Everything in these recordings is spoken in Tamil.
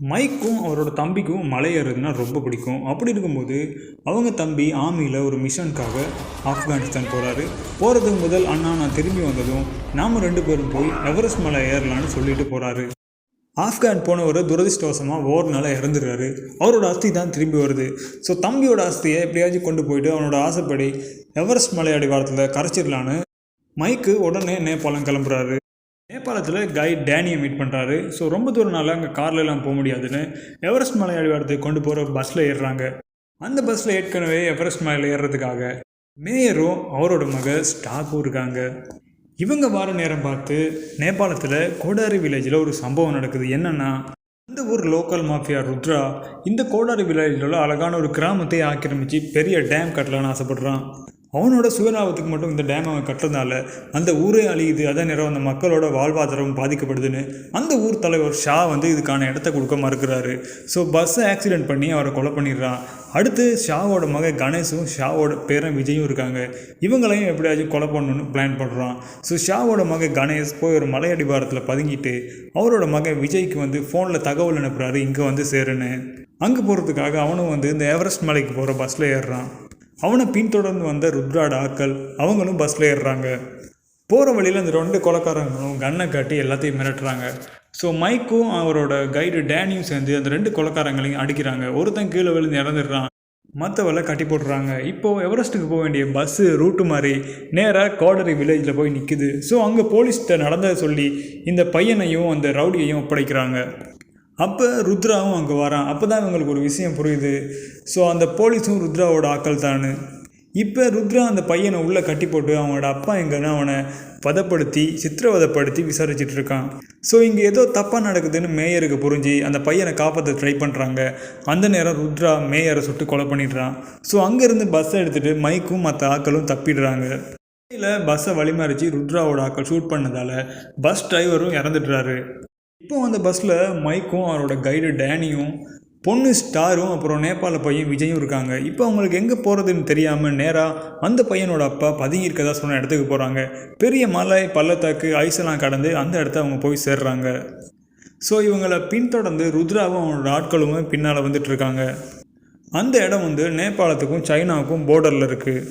மைக்கும் அவரோட தம்பிக்கும் மலை ஏறுறதுன்னா ரொம்ப பிடிக்கும். அப்படி இருக்கும்போது அவங்க தம்பி ஆர்மியில் ஒரு மிஷனுக்காக ஆப்கானிஸ்தான் போகிறாரு போகிறதுக்கு முதல் அண்ணா நான் திரும்பி வந்ததும் நாம் ரெண்டு பேரும் போய் எவரெஸ்ட் மலை ஏறலான்னு சொல்லிட்டு போகிறாரு ஆப்கான் போனவர் துரதிர்ஷ்டவசமாக ஓர்னால இறந்துடுறாரு. அவரோட அஸ்தி தான் திரும்பி வருது. ஸோ தம்பியோட அஸ்தியை எப்படியாச்சும் கொண்டு போயிட்டு அவனோட ஆசைப்படி எவரெஸ்ட் மலை அடிவாரத்தில் கரைச்சிடலான்னு மைக்கு உடனே நேபாளம் கிளம்புறாரு. நேபாளத்தில் கைட் டேனியை மீட் பண்ணுறாரு ஸோ ரொம்ப தூரம்னால அங்கே கார்ல எல்லாம் போக முடியாதுன்னு எவரெஸ்ட் மலை அடிவாரத்துக்கு கொண்டு போகிற பஸ்ஸில் ஏறுறாங்க. அந்த பஸ்ஸில் ஏற்கனவே எவரெஸ்ட் மலையில் ஏறுறதுக்காக மேயரும் அவரோட மக ஸ்டாக்கும் இருக்காங்க. இவங்க வார நேரம் பார்த்து நேபாளத்தில் கோடாரி வில்லேஜில் ஒரு சம்பவம் நடக்குது. என்னன்னா அந்த ஊர் லோக்கல் மாஃபியா ருத்ரா இந்த கோடாரி வில்லேஜில் உள்ள அழகான ஒரு கிராமத்தை ஆக்கிரமித்து பெரிய டேம் கட்டலான்னு ஆசைப்படுறான். அவனோட சுயலாபத்துக்கு மட்டும் இந்த டேம் அவன் கட்டுறதுனால அந்த ஊரே அழியுது அதே நேரம் அந்த மக்களோட வாழ்வாதாரம் பாதிக்கப்படுதுன்னு அந்த ஊர் தலைவர் ஷா வந்து இதுக்கான இடத்த கொடுக்க மறுக்கிறாரு. ஸோ பஸ்ஸை ஆக்சிடென்ட் பண்ணி அவரை கொலை பண்ணிடுறான். அடுத்து ஷாவோட மக கணேஷும் ஷாவோட பேரன் விஜயும் இருக்காங்க. இவங்களையும் எப்படியாச்சும் கொலை பண்ணணும்னு பிளான் பண்ணுறான் ஸோ ஷாவோட மக கணேஷ் போய் ஒரு மலையடிவாரத்தில் பதுங்கிட்டு அவரோட மகன் விஜய்க்கு வந்து ஃபோனில் தகவல் அனுப்புகிறாரு இங்கே வந்து சேருன்னு. அங்கே போகிறதுக்காக அவனும் வந்து இந்த எவரெஸ்ட் மலைக்கு போகிற பஸ்ஸில் ஏறுறான். அவனை பின்தொடர்ந்து வந்த ருத்ராட ஆட்கள் அவங்களும் பஸ்ஸில் ஏறுறாங்க. போகிற வழியில் அந்த ரெண்டு கொலக்காரங்களும் கண்ணை காட்டி எல்லாத்தையும் மிரட்டுறாங்க. ஸோ மைக்கும் அவரோட கைடு டேனியும் சேர்ந்து அந்த ரெண்டு கொலக்காரங்களையும் அடிக்கிறாங்க. ஒருத்தன் கீழே விழுந்து இறந்துடுறான். மற்றவளை கட்டி போட்டுறாங்க. இப்போது எவரெஸ்ட்டுக்கு போக வேண்டிய பஸ்ஸு ரூட்டு மாதிரி நேராக கோடரி வில்லேஜில் போய் நிற்குது ஸோ அங்கே போலீஸ்கிட்ட நடந்ததை சொல்லி இந்த பையனையும் அந்த ரவுடியையும் ஒப்படைக்கிறாங்க. அப்போ ருத்ராவும் அங்கே வரான். அப்போ தான் இவங்களுக்கு ஒரு விஷயம் புரியுது. ஸோ அந்த போலீஸும் ருத்ராவோட ஆக்கள் தானு இப்போ ருத்ரா அந்த பையனை உள்ளே கட்டி போட்டு அவனோட அப்பா எங்கன்னா அவனை பதப்படுத்தி சித்திரவதப்படுத்தி விசாரிச்சுட்டு இருக்கான். ஸோ இங்கே ஏதோ தப்பாக நடக்குதுன்னு மேயருக்கு புரிஞ்சு அந்த பையனை காப்பாற்ற ட்ரை பண்ணுறாங்க அந்த நேரம் ருத்ரா மேயரை சுட்டு கொலை பண்ணிடுறான். ஸோ அங்கேருந்து பஸ்ஸை எடுத்துகிட்டு மைக்கும் மற்ற ஆக்களும் தப்பிடுறாங்க. பஸ்ஸை வழிமறிச்சு ருத்ராவோட ஆக்கள் ஷூட் பண்ணதால் பஸ் டிரைவரும் இறந்துடுறாரு. இப்போ அந்த பஸ்ஸில் மைக்கும் அவரோட கைடு டேனியும் பொண்ணு ஸ்டாரும் அப்புறம் நேபாள பையன் விஜயும் இருக்காங்க. இப்போ அவங்களுக்கு எங்கே போகிறதுன்னு தெரியாமல் நேராக அந்த பையனோட அப்பா பதுங்கி இருக்கதா சொன்ன இடத்துக்கு போகிறாங்க பெரிய மலை பள்ளத்தாக்கு ஐஸெல்லாம் கடந்து அந்த இடத்த அவங்க போய் சேர்றாங்க. ஸோ இவங்களை பின்தொடர்ந்து ருத்ராவும் அவனோட ஆட்களுமே பின்னால் வந்துட்டு இருக்காங்க. அந்த இடம் வந்து நேபாளத்துக்கும் சைனாவுக்கும் பார்டரில் இருக்குது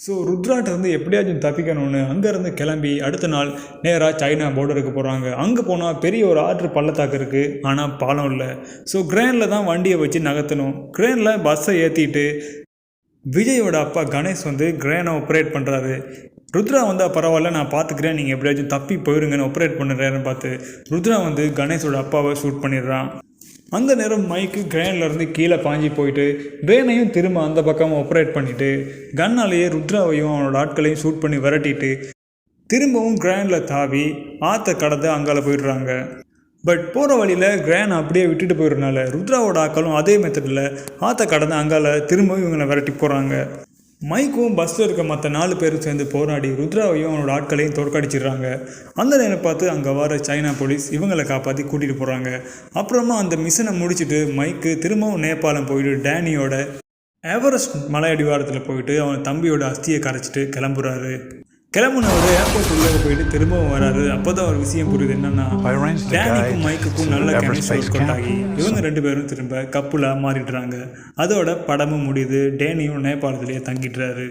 ஸோ ருத்ராட்டிருந்து எப்படியாச்சும் தப்பிக்கணும்னு அங்கேருந்து கிளம்பி அடுத்த நாள் நேராக சைனா பார்டருக்கு போகிறாங்க அங்கே போனால் பெரிய ஒரு ஆற்று பள்ளத்தாக்கு இருக்குது ஆனால் பாலம் இல்லை. ஸோ கிரேனில் தான் வண்டியை வச்சு நகர்த்தணும். கிரேனில் பஸ்ஸை ஏற்றிட்டு விஜயோட அப்பா கணேஷ் வந்து கிரேனை ஆப்ரேட் பண்ணுறாரு ருத்ரா வந்தால் பரவாயில்ல நான் பார்த்துக்கிறேன் நீங்கள் எப்படியாச்சும் தப்பி போயிருங்கன்னு ஆப்ரேட் பண்ணுறேன்னு பார்த்து ருத்ரா வந்து கணேஷோட அப்பாவை ஷூட் பண்ணிடுறான். அந்த நேரம் மைக்கு கிரேன்லேருந்து கீழே பாஞ்சி போயிட்டு வேனையும் திரும்ப அந்த பக்கம் ஆப்ரேட் பண்ணிவிட்டு கன்னாலேயே ருத்ராவையும் அவனோட ஆட்களையும் ஷூட் பண்ணி விரட்டிட்டு திரும்பவும் கிராண்டில் தாவி ஆற்ற கடந்து அங்கால போயிடுறாங்க. பட் போகிற வழியில் கிரான் அப்படியே விட்டுட்டு போயிடுறனால ருத்ராவோட ஆக்களும் அதே மெத்தடில் ஆற்ற கடந்து அங்கால திரும்பவும் இவங்களை விரட்டி போகிறாங்க மைக்கும் பஸ்ஸில் இருக்க மற்ற நாலு பேரும் சேர்ந்து போராடி ருத்ராவையும் அவனோட ஆட்களையும் தோற்கடிச்சிடுறாங்க. அந்த நேரம் பார்த்து அங்கே வர சைனா போலீஸ் இவங்களை காப்பாற்றி கூட்டிகிட்டு போகிறாங்க அப்புறமா அந்த மிஷனை முடிச்சுட்டு மைக்கு திரும்பவும் நேபாளம் போயிட்டு டேனியோட எவரெஸ்ட் மலை அடிவாரத்தில் போயிட்டு அவன் தம்பியோட அஸ்தியை கரைச்சிட்டு கிளம்புறாரு. கிளம்புனவர் ஏர்போர்ட் உள்ளே போயிட்டு திரும்பவும் வராரு. அப்போ தான் ஒரு விஷயம் புரியுது என்னன்னா டேனிக்கும் மைக்குக்கும் நல்ல கெமிஸ்ட்ரி ஒர்க். ஆகி இவங்க ரெண்டு பேரும் திரும்ப கப்புலாக மாறிடுறாங்க. அதோட படமும் முடியுது. டேனியும் நேபாளத்திலேயே தங்கிடுறாரு.